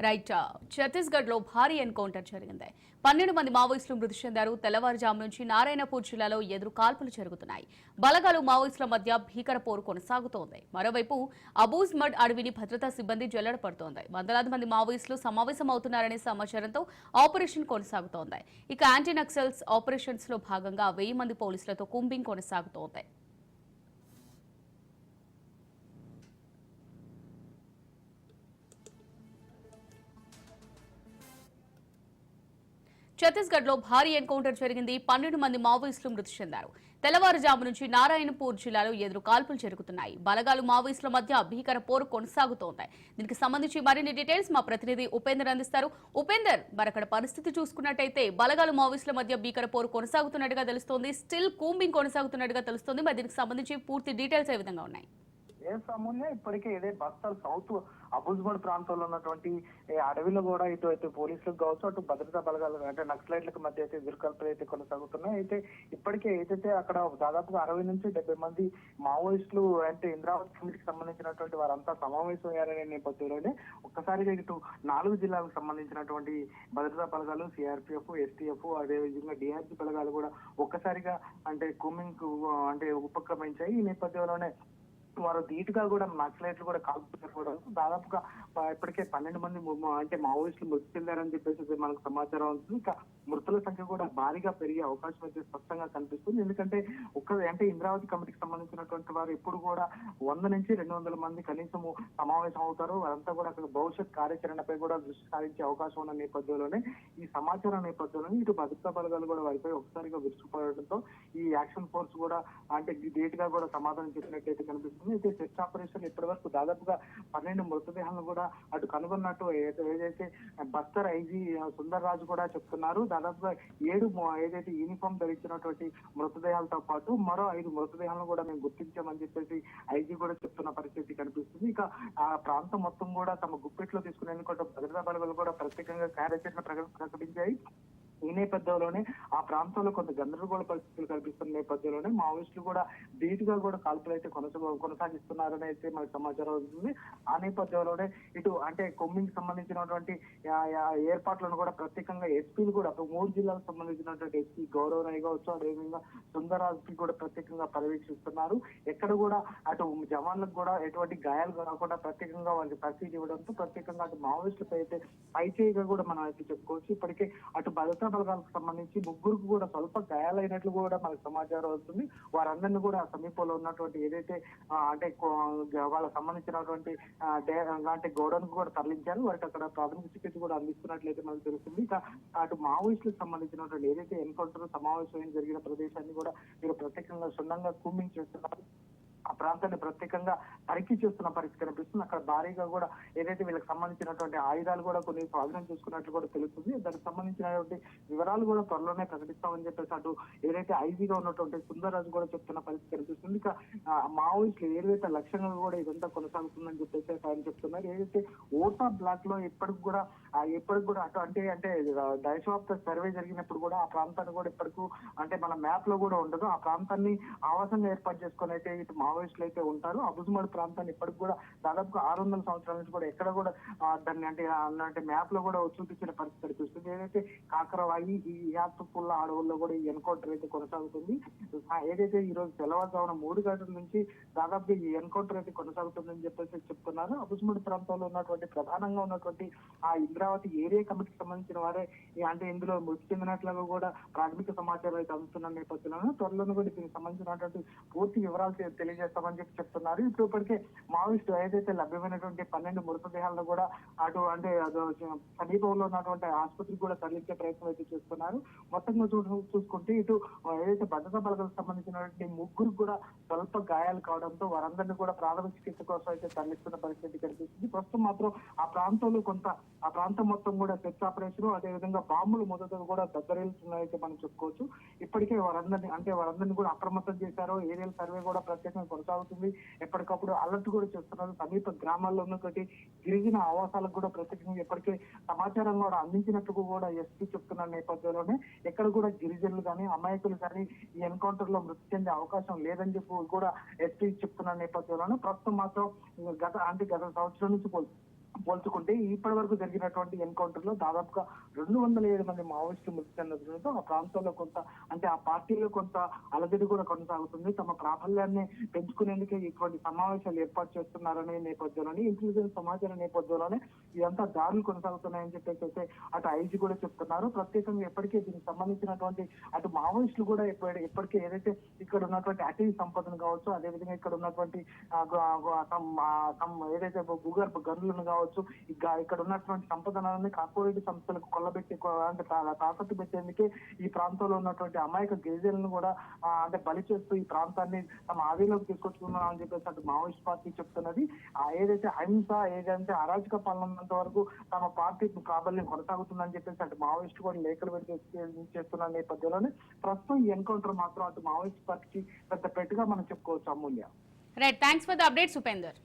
Right ఛత్తీస్గఢ్లో భారీ encounter జరిగింది. పన్నెండు మంది మావోయిస్టులు మృతి చెందారు. తెల్లవారుజాము నుంచి నారాయణపూర్ జిల్లాలో ఎదురు కాల్పులు జరుగుతున్నాయి. బలగాలు మావోయిస్టుల మధ్య భీకర పోరు కొనసాగుతోంది. మరోవైపు అబూజ్ మడ్ అడవిని భద్రతా సిబ్బంది జల్లడ పడుతోంది. వందలాది మంది మావోయిస్టులు సమావేశం అవుతున్నారనే సమాచారంతో ఆపరేషన్ కొనసాగుతోంది. ఇక యాంటీ నక్సల్స్ ఆపరేషన్స్లో భాగంగా వెయ్యి మంది పోలీసులతో కుంబింగ్ కొనసాగుతోంది. ఛత్తీస్గఢ్లో భారీ ఎన్కౌంటర్ జరిగింది. పన్నెండు మంది మావోయిస్టులు మృతి చెందారు. తెల్లవారుజాము నుంచి నారాయణపూర్ జిల్లాలో ఎదురు కాల్పులు జరుగుతున్నాయి. బలగాలు మావోయిస్టుల మధ్య భీకర పోరు కొనసాగుతోంది. దీనికి సంబంధించి మరిన్ని డీటెయిల్స్ మా ప్రతినిధి ఉపేందర్ అందిస్తారు. ఉపేందర్ మరి అక్కడ పరిస్థితి చూసుకున్నట్టయితే బలగాలు మావోయిస్టుల మధ్య భీకర పోరు కొనసాగుతున్నట్టుగా తెలుస్తోంది. స్టిల్ కూంబింగ్ కొనసాగుతున్నట్టుగా తెలుస్తోంది. మరి దీనికి సంబంధించి పూర్తి డీటెయిల్స్ ఏ విధంగా ఉన్నాయి? ఏ సమూల్య ఇప్పటికే ఇదే బస్తర్ సౌత్ అబుజ్బడ్ ప్రాంతంలో ఉన్నటువంటి అడవిలో కూడా ఇటు అయితే పోలీసులకు కావచ్చు అటు భద్రతా బలగాలు అంటే నక్సలైట్లకు మధ్య అయితే ఎదురుకల్పలు అయితే కొనసాగుతున్నాయి. అయితే ఇప్పటికే ఏదైతే అక్కడ దాదాపుగా అరవై నుంచి డెబ్బై మంది మావోయిస్టులు అంటే ఇంద్రావతి కమిటీకి సంబంధించినటువంటి వారంతా సమావేశం అయ్యారనే నేపథ్యంలోనే ఒక్కసారిగా ఇటు నాలుగు జిల్లాలకు సంబంధించినటువంటి భద్రతా బలగాలు సిఆర్పిఎఫ్ ఎస్టీఎఫ్ అదేవిధంగా డిఆర్జీ బలగాలు కూడా ఒక్కసారిగా అంటే కుమింగ్ అంటే ఉపక్రమించాయి. ఈ నేపథ్యంలోనే వారు ధీటుగా కూడా నక్సలైట్లు కూడా కాల్పులు దాదాపుగా ఇప్పటికే పన్నెండు మంది అంటే మావోయిస్టులు మృతి చెందారని చెప్పేసి మనకు సమాచారం ఉంటుంది ఇంకా మృతుల సంఖ్య కూడా భారీగా పెరిగే అవకాశం అయితే స్పష్టంగా కనిపిస్తుంది. ఎందుకంటే ఒక్క అంటే ఇంద్రావతి కమిటీకి సంబంధించినటువంటి వారు ఎప్పుడు కూడా వంద నుంచి రెండు వందల మంది కనీసం సమావేశం అవుతారు. వారంతా కూడా అక్కడ భవిష్యత్ కార్యాచరణపై కూడా దృష్టి సారించే అవకాశం ఉన్న నేపథ్యంలోనే ఈ సమాచారం నేపథ్యంలోనే ఇటు భద్రతా బలగాలు కూడా వారిపై ఒకసారిగా విరుచుకుపోవడంతో ఈ యాక్షన్ ఫోర్స్ కూడా అంటే డేట్గా కూడా సమాధానం చెప్పినట్టయితే కనిపిస్తుంది. అయితే సెర్చ్ ఆపరేషన్ ఇప్పటి వరకు దాదాపుగా పన్నెండు మృతదేహాలను కూడా అటు కనుగొన్నట్టు ఏదైతే- బస్తర్ ఐజీ సుందర్ రాజు కూడా చెప్తున్నారు. దాదాపుగా ఏడు ఏదైతే యూనిఫామ్ ధరించినటువంటి మృతదేహాలతో పాటు మరో ఐదు మృతదేహాలను కూడా మేము గుర్తించామని చెప్పేసి ఐజీ కూడా చెప్తున్న పరిస్థితి కనిపిస్తుంది. ఇక ఆ ప్రాంతం మొత్తం కూడా తమ గుప్పెట్లో తీసుకునేందుకు భద్రతా బలగాలు కూడా ప్రత్యేకంగా కార్యాచరణ ప్రకటించాయి. ఈ నేపథ్యంలోనే ఆ ప్రాంతంలో కొంత గందరగోళ పరిస్థితులు కనిపిస్తున్న నేపథ్యంలోనే మావోయిస్టులు కూడా ధీటుగా కూడా కాల్పులు అయితే కొనసాగ కొనసాగిస్తున్నారని అయితే మనకు సమాచారం అవుతుంది ఆ నేపథ్యంలోనే ఇటు అంటే కొమ్మికి సంబంధించినటువంటి ఏర్పాట్లను కూడా ప్రత్యేకంగా ఎస్పీలు కూడా మూడు జిల్లాలకు సంబంధించినటువంటి ఎస్పీ గౌరవ రాయ్ కావచ్చు అదేవిధంగా సుందరాజ్కి కూడా ప్రత్యేకంగా పర్యవేక్షిస్తున్నారు. ఎక్కడ కూడా అటు జవాన్లకు కూడా ఎటువంటి గాయాలు కాకుండా ప్రత్యేకంగా వాళ్ళకి పరిస్థితి ఇవ్వడంతో ప్రత్యేకంగా అటు మావోయిస్టులపై అయితే పైచేయిగా కూడా మనం అయితే చెప్పుకోవచ్చు. ఇప్పటికే అటు భద్రతా బలగాలకు సంబంధించి ముగ్గురికి కూడా స్వల్ప గాయాలైనట్లు కూడా మనకు సమాచారం వస్తుంది. వారందరినీ కూడా సమీపంలో ఉన్నటువంటి ఏదైతే అంటే వాళ్ళకి సంబంధించినటువంటి అంటే గోడౌన్ కూడా తరలించారు. వారికి అక్కడ ప్రాథమిక చికిత్స కూడా అందిస్తున్నట్లయితే మనకు తెలుస్తుంది. ఇక అటు మావోయిస్టులకు సంబంధించినటువంటి ఏదైతే ఎన్కౌంటర్ సమావేశం జరిగిన ప్రదేశాన్ని కూడా మీరు ప్రత్యేకంగా సున్నంగా కూమింగ్ చేస్తున్నారు. ఆ ప్రాంతాన్ని ప్రత్యేకంగా తనిఖీ చేస్తున్న పరిస్థితి కనిపిస్తుంది. అక్కడ భారీగా కూడా ఏదైతే వీళ్ళకి సంబంధించినటువంటి ఆయుధాలు కూడా కొన్ని స్వాధీనం చేసుకున్నట్లు కూడా తెలుస్తుంది. దానికి సంబంధించినటువంటి వివరాలు కూడా త్వరలోనే ప్రకటిస్తామని చెప్పేసి అటు ఏదైతే ఐజీగా ఉన్నటువంటి సుందరరాజు కూడా చెప్తున్న పరిస్థితి కనిపిస్తుంది. ఇక మావోయిస్టులు ఏదైతే లక్ష్యంగా కూడా ఇదంతా కొనసాగుతుందని చెప్పేసి ఆయన చెప్తున్నారు. ఏదైతే ఓటా బ్లాక్లో ఎప్పటికి కూడా ఎప్పటికి కూడా అటు అంటే అంటే దశవాప్త సర్వే జరిగినప్పుడు కూడా ఆ ప్రాంతాన్ని కూడా ఇప్పటికు అంటే మన మ్యాప్లో కూడా ఉండదు. ఆ ప్రాంతాన్ని ఆవాసంగా ఏర్పాటు చేసుకుని అయితే ఇటు మావోయిస్టులు అయితే ఉంటారు అబుజ్మడ్ ప్రాంతాన్ని ఇప్పటికి కూడా దాదాపుగా ఆరు వందల సంవత్సరాల నుంచి కూడా ఎక్కడ కూడా దాన్ని అంటే అలాంటి మ్యాప్లో కూడా చూపించిన పరిస్థితి కనిపిస్తుంది ఏదైతే కాకరవాయి ఈ యాప్ అడవుల్లో కూడా ఈ ఎన్కౌంటర్ అయితే కొనసాగుతుంది. ఏదైతే ఈ రోజు తెల్లవారుజామున మూడు గంటల నుంచి దాదాపు ఈ ఎన్కౌంటర్ అయితే కొనసాగుతుందని చెప్పేసి చెప్తున్నారు. అబుజ్మడ్ ప్రాంతంలో ఉన్నటువంటి ప్రధానంగా ఉన్నటువంటి ఆ ఇంద్రావతి ఏరియా కమిటీకి సంబంధించిన వారే అంటే ఇందులో మృతి చెందినట్లుగా కూడా ప్రాథమిక సమాచారం అయితే అందుతున్న నేపథ్యంలో త్వరలోనే కూడా దీనికి సంబంధించినటువంటి పూర్తి వివరాలు తెలియజేస్తారు. చేస్తామని చెప్పి చెప్తున్నారు. ఇప్పుడు ఇప్పటికే మావోయిస్టు ఏదైతే లభ్యమైనటువంటి పన్నెండు మృతదేహాలను కూడా అటు అంటే సమీపంలో ఉన్నటువంటి ఆసుపత్రికి కూడా తరలించే ప్రయత్నం అయితే చేస్తున్నారు. మొత్తంగా చూ చూసుకుంటే ఇటు ఏదైతే భద్రతా బలగాలకు సంబంధించినటువంటి ముగ్గురు కూడా స్వల్ప గాయాలు కావడంతో వారందరినీ కూడా ప్రాథమిక చికిత్స కోసం అయితే తరలిస్తున్న పరిస్థితి కనిపిస్తుంది. ప్రస్తుతం మాత్రం ఆ ప్రాంతంలో కొంత ఆ ప్రాంతం మొత్తం కూడా సెర్చ్ ఆపరేషన్ అదేవిధంగా బాంబులు మొదట కూడా దగ్గరేలుతున్నాయైతే మనం చెప్పుకోవచ్చు. ఇప్పటికే వారందరినీ అంటే వారందరినీ కూడా అప్రమత్తం చేశారు. ఏరియల్ సర్వే కూడా ప్రత్యేకంగా కొనసాగుతుంది. ఎప్పటికప్పుడు అలర్ట్ కూడా చేస్తున్నారు. సమీప గ్రామాల్లో ఉన్నటువంటి గిరిజన ఆవాసాలకు కూడా ప్రత్యేకంగా ఎప్పటికే సమాచారం కూడా అందించినట్టు కూడా ఎస్పీ చెప్తున్న నేపథ్యంలోనే ఎక్కడ కూడా గిరిజనులు కానీ అమాయకులు కానీ ఈ ఎన్కౌంటర్లో మృతి చెందే అవకాశం లేదని చెప్పి కూడా ఎస్పీ చెప్తున్న నేపథ్యంలోనే ప్రస్తుతం మాత్రం గత అంటే గత సంవత్సరం నుంచి పోల్చుకుంటే ఇప్పటి వరకు జరిగినటువంటి ఎన్కౌంటర్లో దాదాపుగా రెండు వందల ఏడు మంది మావోయిస్టులు మృతి చెందడంతో ఆ ప్రాంతంలో కొంత అంటే ఆ పార్టీలో కొంత అలజడి కూడా కొనసాగుతుంది. తమ ప్రాబల్యాన్ని పెంచుకునేందుకే ఇటువంటి సమావేశాలు ఏర్పాటు చేస్తున్నారనే నేపథ్యంలోనే ఇంటెలిజెన్స్ సమాచారం నేపథ్యంలోనే ఇదంతా దారులు కొనసాగుతున్నాయని చెప్పేసి అయితే అటు ఐజీ కూడా చెప్తున్నారు. ప్రత్యేకంగా ఎప్పటికే దీనికి సంబంధించినటువంటి అటు మావోయిస్టులు కూడా ఎప్పటి- ఎప్పటికే ఏదైతే ఇక్కడ ఉన్నటువంటి అటవీ సంపదను కావచ్చు అదేవిధంగా ఇక్కడ ఉన్నటువంటి ఏదైతే భూగర్భ గనులను కావచ్చు కావచ్చు. ఇక్కడ ఉన్నటువంటి సంపదనాన్ని కార్పొరేట్ సంస్థలకు కొల్లబెట్టి అంటే తాకట్టు పెట్టేందుకే ఈ ప్రాంతంలో ఉన్నటువంటి అమాయక గిరిజనులను కూడా అంటే బలి చేస్తూ ఈ ప్రాంతాన్ని తమ ఆధీనంలోకి తీసుకొచ్చుకున్నాం అని చెప్పేసి అటు మావోయిస్ట్ పార్టీ చెప్తున్నది. ఏదైతే అహింస ఏదైతే అరాజక పాలన ఉన్నంత వరకు తమ పార్టీ ప్రాబల్యం కొనసాగుతుందని చెప్పేసి అటు మావోయిస్ట్ కూడా లేఖలు పెట్టి చేస్తున్న నేపథ్యంలోనే ప్రస్తుతం ఈ ఎన్కౌంటర్ మాత్రం అటు మావోయిస్ట్ పార్టీకి పెద్ద పెట్టుగా మనం చెప్పుకోవచ్చు Amulya. Right thanks for the update Supender